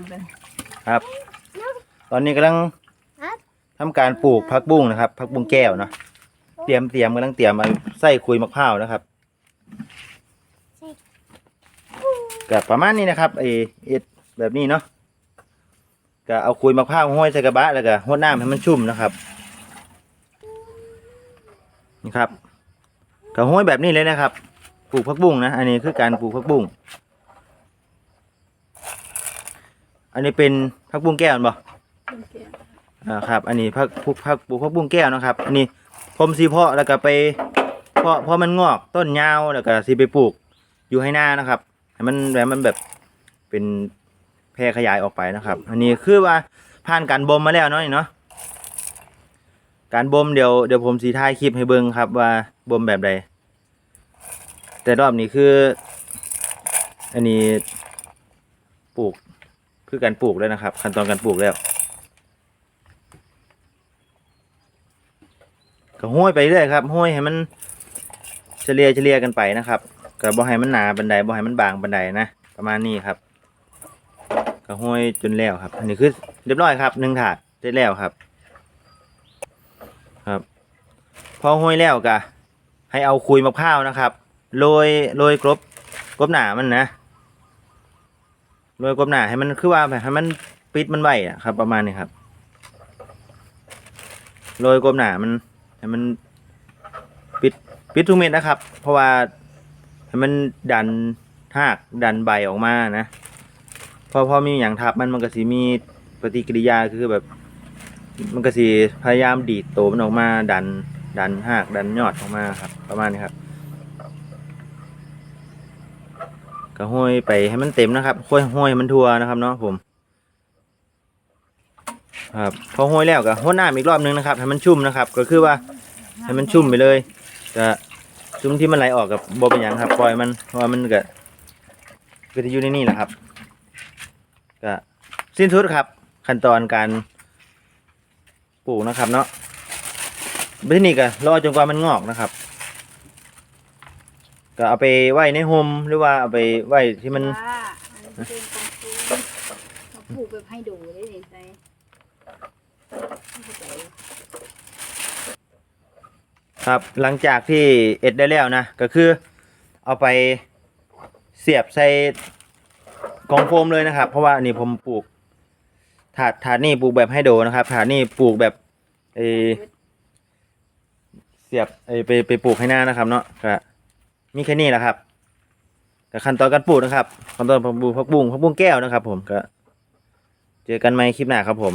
ำกันครับ ตอนนี้กำลังทำการปลูกผักบุ้งนะครับผักบุ้งแก้วเนาะเตรียมเตรียมกำลังเตรียมเอาไส้คุยมะพร้าวนะครับก็ประมาณนี้นะครับไอเอ็ดแบบนี้เนาะก็เอาคุยมะพร้าวห้อยใส่กระบะแล้วก็หดน้ำให้มันชุ่มนะครับนี่ครับก็ห้อยแบบนี้เลยนะครับ ปลูกผักบุ้งนะ อันนี้คือการปลูกผักบุ้ง อันนี้เป็นผักบุ้งแก้วบ่อ่าครับ อันนี้พักพุกพักปลูกพักบุ้งแก้วนะครับ อันนี้ผมสีเพาะแล้วก็ไปเพาะเพราะมันงอกต้นยาวแล้วก็สีไปปลูกอยู่ให้หน้านะครับให้มันแบบมันแบบเป็นแพร่ขยายออกไปนะครับ อันนี้คือว่าผ่านการบ่มมาแล้วเนาะนี่เนาะการบ่มเดี๋ยวเดี๋ยวผมสีท้ายคลิปให้เบิ่งครับ ว่าบ่มแบบใด แต่รอบนี้คือ อันนี้ปลูก คือการปลูกแล้วนะครับ ขั้นตอนการปลูกแล้วก็ห้อยไปเรื่อยครับห้อยให้มันเฉลี่ยเฉลี่ยกันไปนะครับก็บ่ให้มันหนาบันไดบ่ให้มันบางบันไดนะประมาณนี้ครับก็ห้อยจนแล้วครับ อันนี้คือเรียบร้อยครับหนึ่งถาดเสร็จแล้วครับ ครับ พอห้อยแล้วก็ให้เอาคุยมะพร้าวนะครับโรยโรยกรบกรบหนามันนะ โรยกรบหนาให้มันคือว่าแบบให้มันปิดมันไว้อะครับ ประมาณนี้ครับโรยกรบหนามันให้มันปิดปิดทุกเม็ดนะครับ เพราะว่าให้มันดันหากดันใบออกมานะพอพอมีอย่างทับมันมันก็สิมีปฏิกิริยาคือแบบ มันก็สิพยายามดีดตัวมันออกมา ดันดันหากดันยอดออกมาครับ ประมาณนี้ครับ ก็ห้อยไปให้มันเต็มนะครับห้อยห้อยให้มันทั่วนะครับเนาะผม ครับพอห้อยแล้วก็ห้อยน้ำอีกรอบนึงนะครับให้มันชุ่มนะครับ ก็คือว่าให้มันชุ่มไปเลยก็ชุ่มที่มันไหลออกกับบ่เป็นหยังครับ ปล่อยมันเพราะว่ามันก็ก็จะอยู่ในนี่แหละครับก็สิ้นสุดครับ ขั้นตอนการปลูกนะครับ เนาะไปที่นี่ก็รอจนกว่ามันงอกนะครับ ก็เอาไปไว้ในโฮมหรือว่าเอาไปไว้ที่มันว่าอันนี้เป็นของคุณเขาปลูกแบบให้ดูได้เลยใช่ครับ หลังจากที่เอ็ดได้แล้วนะก็คือ เอาไปเสียบใส่กล่องโฟมเลยนะครับ เพราะว่าอันนี่ผมปลูก ถาดถาดนี่ปลูกแบบให้โดนะครับถาดนี่ปลูกแบบเออเสียบเออไปไปปลูกให้หน้านะครับเนาะก็ มีแค่นี้แหละครับกับขั้นตอนการปลูกนะครับขั้นตอนปลูกผักบุ้งผักบุ้งแก้วนะครับ ผมก็ เจอกันใหม่คลิปหน้าครับผม